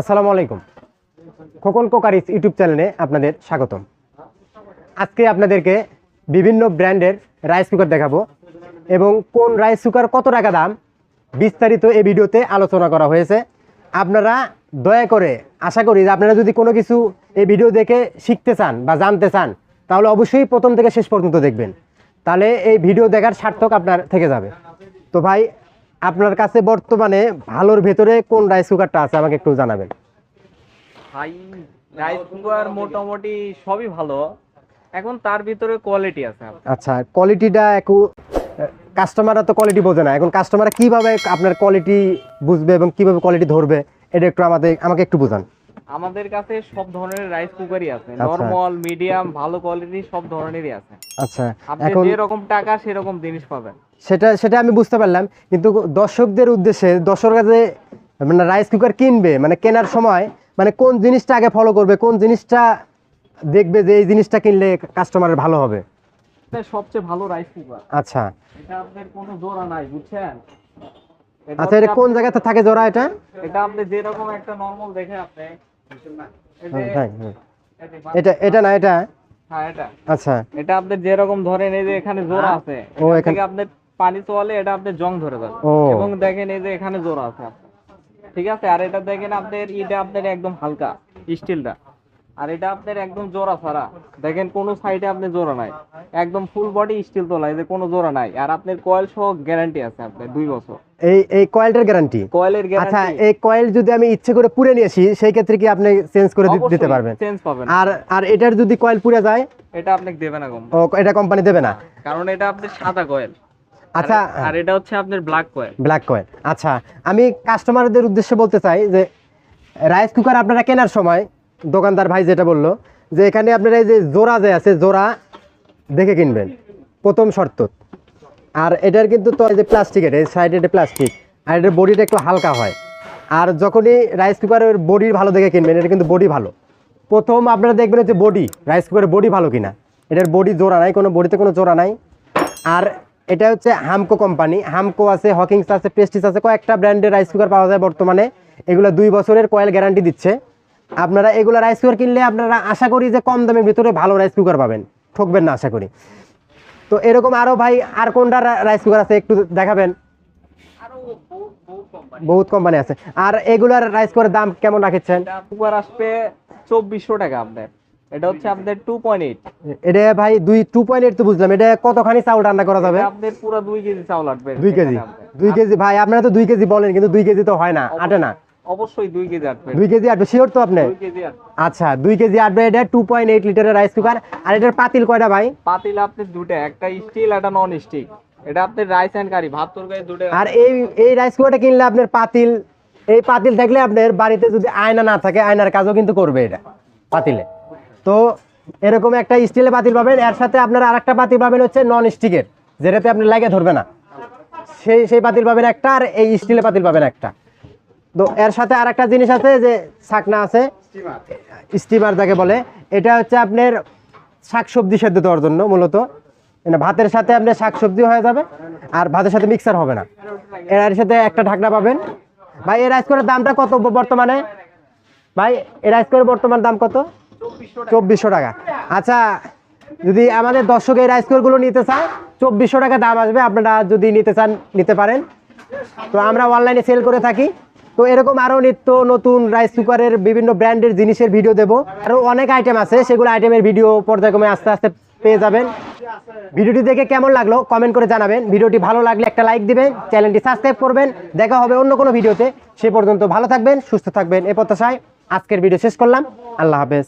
আসসালামু আলাইকুম। খোকন কোকারিস ইউটিউব চ্যানেলে আপনাদের স্বাগতম। আজকে আপনাদেরকে বিভিন্ন ব্র্যান্ডের রাইস কুকার দেখাবো এবং কোন রাইস কুকার কত টাকা দাম বিস্তারিত এই ভিডিওতে আলোচনা করা হয়েছে। আপনারা দয়া করে আশা করি যে আপনারা যদি কোনো কিছু এই ভিডিও দেখে শিখতে চান বা জানতে চান, তাহলে অবশ্যই প্রথম থেকে শেষ পর্যন্ত দেখবেন। তাহলে এই ভিডিও দেখার সার্থক আপনার থেকে যাবে। তো ভাই আপনার কাছে বর্তমানে ভালোর ভেতরে কোন রাইস কুকারটা আছে? আমাকে একটু জানাবেন। হাই রাইস কুকার মোটামুটি সবই ভালো। এখন তার ভিতরে কোয়ালিটি আছে আচ্ছা কোয়ালিটিটা একটু কাস্টমাররা তো কোয়ালিটি বোঝে না। এখন কাস্টমাররা কীভাবে আপনার কোয়ালিটি বুঝবে এবং কীভাবে কোয়ালিটি ধরবে এটা একটু আমাদের আমাকে একটু বোঝান। আমাদের কাছে সব ধরনের রাইস কুকারই আছে। আচ্ছা। নরমাল মিডিয়াম ভালো কোয়ালিটি সব ধরনেরই আছে। আচ্ছা আপনি এখন যেরকম টাকা সেরকম জিনিস পাবেন। সেটা সেটা আমি বুঝতে পারলাম। কিন্তু দর্শকদের উদ্দেশ্যে দর্শকরা যে মানে রাইস কুকার কিনবে মানে কেনার সময় মানে কোন জিনিসটা আগে ফলো করবে কোন জিনিসটা দেখবে যে এই জিনিসটা কিনলে কাস্টমারের ভালো হবে? সবচেয়ে ভালো রাইস কুকার আচ্ছা। এটা আপনার কোনো জোড়া নাই বুঝছেন? আচ্ছা এটা কোন জায়গাতে থাকে জোড়া এটা? এটা আপনি যেরকম একটা নরমাল দেখে আপনি। হ্যাঁ, হ্যাঁ। এটা এটা না এটা? হ্যাঁ এটা। আচ্ছা। এটা আপনি যেরকম ধরেন এই যে এখানে জোড়া আছে ও, এখানে আপনি পানি চলে এটা আপনি জং ধরে যাবে এবং দেখেন এই যে এখানে জোড়া আছে ঠিক আছে? আর এটা দেখেন আপনার এটা আপনার একদম হালকা স্টিলটা। আর এটা আপনার একদম জোড়া ছাড়া। দেখেন কোনো সাইডে আপনি জোড়া নাই। একদম ফুল বডি স্টিল তোলা এই যে কোনো জোড়া নাই। আর আপনার কয়েল সহ গ্যারান্টি আছে আপনার দুই বছর। এই এই কয়েলটার গ্যারান্টি কয়েলের গ্যারান্টি আচ্ছা এই কয়েল যদি আমি ইচ্ছে করে পুড়ে নিয়ে আসি সেই ক্ষেত্রে কি আপনি চেঞ্জ করে দিতে পারবেন? চেঞ্জ পাবেন। আর আর এটার যদি কয়েল পুড়ে যায়? এটা আপনাকে দেবে না কম ও এটা কোম্পানি দেবে না? কারণ এটা আপনার সাদা কয়েল আচ্ছা আর এটা হচ্ছে আপনার ব্ল্যাক কয়েল ব্ল্যাক কয়েল আচ্ছা আমি কাস্টমারদের উদ্দেশ্যে বলতে চাই যে রাইস কুকার আপনারা কেনার সময় দোকানদার ভাই যেটা বলল যে এখানে আপনারা এই যে জোড়া যে আছে জোড়া দেখে কিনবেন। প্রথম শর্ত। আর এটার কিন্তু তো এই যে প্লাস্টিকের এই সাইডে এটা প্লাস্টিক আর এটার বডিটা একটু হালকা হয়। আর যখনই রাইস কুকারের বডির ভালো দেখে কিনবেন এটা কিন্তু বডি ভালো। প্রথম আপনারা দেখবেন যে বডি রাইস কুকারের বডি ভালো কিনা। এটার বডি জোড়া নাই কোনো বডিতে কোনো জোড়া নাই। আর এটা হচ্ছে হামকো কোম্পানি হামকো আছে হকিংস আছে প্রেস্টিজ আছে কয়েকটা ব্র্যান্ডের রাইস কুকার পাওয়া যায় বর্তমানে। এগুলো দুই বছরের কয়েল গ্যারান্টি দিচ্ছে। আপনারা এগুলো রাইস কুকার কিনলে আপনারা আশা করি যে কম দামের ভিতরে ভালো রাইস কুকার পাবেন। ঠকবেন না আশা করি। তো এরকম আরও ভাই আর কোনটা রাইস কুকার আছে একটু দেখাবেন? বহুত বহুত কোম্পানি আছে। আর এগুলার রাইস কুকারের দাম কেমন রাখেছেন? কুকার আসবে চব্বিশশো টাকা আপনার। এটা হচ্ছে পয়েন্ট এইট এটা ভাই দুই টু পয়েন্ট এইট তো বুঝলাম। এটা কতখানি চাউল রান্না করা যাবে? আপনার পুরো দুই কেজি চাউল আসবে দুই কেজি। এখানে আপনার। দুই কেজি ভাই আপনারা তো দুই কেজি বলেন কিন্তু দুই কেজি তো হয় না আটে না। অবশ্যই দুই কেজি আসবে দুই কেজি আটবে শিওর তো আপনি? দুই কেজি আসবে আচ্ছা দুই কেজি আটবে এটা টু পয়েন্ট এইট লিটারের রাইস কুকার আর এটার পাতিল কয়টা ভাই? পাতিল আপনার দুটো একটা স্টিল একটা নন স্টিক এটা আপনার রাইস অ্যান্ড কারি ভাত তরকারি দুটো আর এই এই রাইস কুকারটা কিনলে আপনার পাতিল এই পাতিল থাকলে আপনার বাড়িতে যদি আয়না না থাকে আয়নার কাজও কিন্তু করবে এটা পাতিলে। তো এরকম একটা স্টিলের পাতিল পাবেন, এর সাথে আপনার আরেকটা পাতিল পাবেন হচ্ছে নন স্টিকের যেটাতে আপনি লাগে ধরবে না। সেই সেই পাতিল পাবেন একটা আর এই স্টিলের পাতিল পাবেন একটা। তো এর সাথে আর একটা জিনিস আছে যে ছাকনা আছে, স্টিমার যাকে বলে, এটা হচ্ছে আপনার শাকসবজি সেদ্ধ দেওয়ার জন্য মূলত। মানে ভাতের সাথে আপনার শাকসবজি হয়ে যাবে, আর ভাতের সাথে মিক্সার হবে না। এর সাথে একটা ঢাকনা পাবেন। ভাই, এই রাইস কুকারের দামটা কত বর্তমানে? ভাই, এই রাইস কুকারের বর্তমান দাম কত? চব্বিশশো টাকা। আচ্ছা যদি আমাদের দর্শক এই রাইস কুকারগুলো নিতে চায়, চব্বিশশো টাকা দাম আসবে, আপনারা যদি নিতে চান, নিতে পারেন। তো আমরা অনলাইনে সেল করে থাকি। তো এরকম আরও নিত্য নতুন রাইস কুকারের বিভিন্ন ব্র্যান্ডের জিনিসের ভিডিও দেবো। আরও অনেক আইটেম আছে, সেগুলো আইটেমের ভিডিও পর্যায়ক্রমে আস্তে আস্তে পেয়ে যাবেন। ভিডিওটি দেখে কেমন লাগল কমেন্ট করে জানাবেন। ভিডিওটি ভালো লাগলে একটা লাইক দিবেন চ্যানেলটি সাবস্ক্রাইব করবেন। দেখা হবে অন্য কোনো ভিডিওতে সে পর্যন্ত ভালো থাকবেন, সুস্থ থাকবেন, এ প্রত্যাশায় আজকের ভিডিও শেষ করলাম। আল্লাহ হাফেজ।